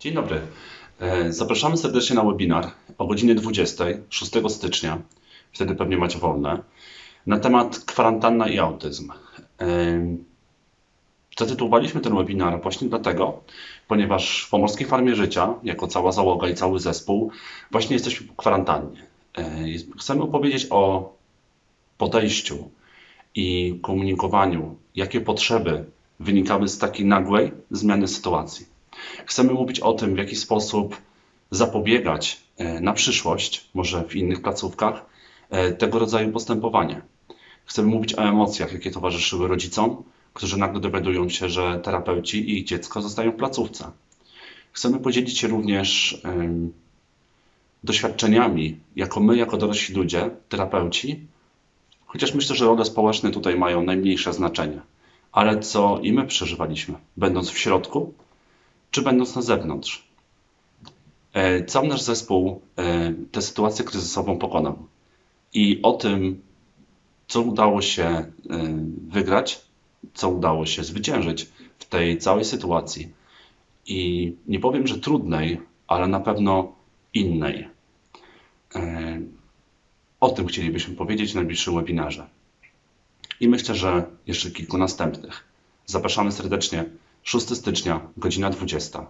Dzień dobry. E, Zapraszamy serdecznie na webinar o godzinie 20, 6 stycznia, wtedy pewnie macie wolne, na temat kwarantanna i autyzm. E, Zatytułowaliśmy ten webinar właśnie dlatego, ponieważ w Pomorskiej Farmie Życia, jako cała załoga i cały zespół, właśnie jesteśmy po kwarantannie. E, Chcemy opowiedzieć o podejściu i komunikowaniu, jakie potrzeby wynikały z takiej nagłej zmiany sytuacji. Chcemy mówić o tym, w jaki sposób zapobiegać e, na przyszłość, może w innych placówkach, e, tego rodzaju postępowania. Chcemy mówić o emocjach, jakie towarzyszyły rodzicom, którzy nagle dowiadują się, że terapeuci i ich dziecko zostają w placówce. Chcemy podzielić się również doświadczeniami, jako my, jako dorośli ludzie, terapeuci, chociaż myślę, że role społeczne tutaj mają najmniejsze znaczenie. Ale co i my przeżywaliśmy, będąc w środku, czy będąc na zewnątrz. E, Cały nasz zespół e, tę sytuację kryzysową pokonał. I o tym, co udało się e, wygrać, co udało się zwyciężyć w tej całej sytuacji. I nie powiem, że trudnej, ale na pewno innej. O tym chcielibyśmy powiedzieć w najbliższym webinarze. I myślę, że jeszcze kilku następnych. Zapraszamy serdecznie 6 stycznia, godzina 20.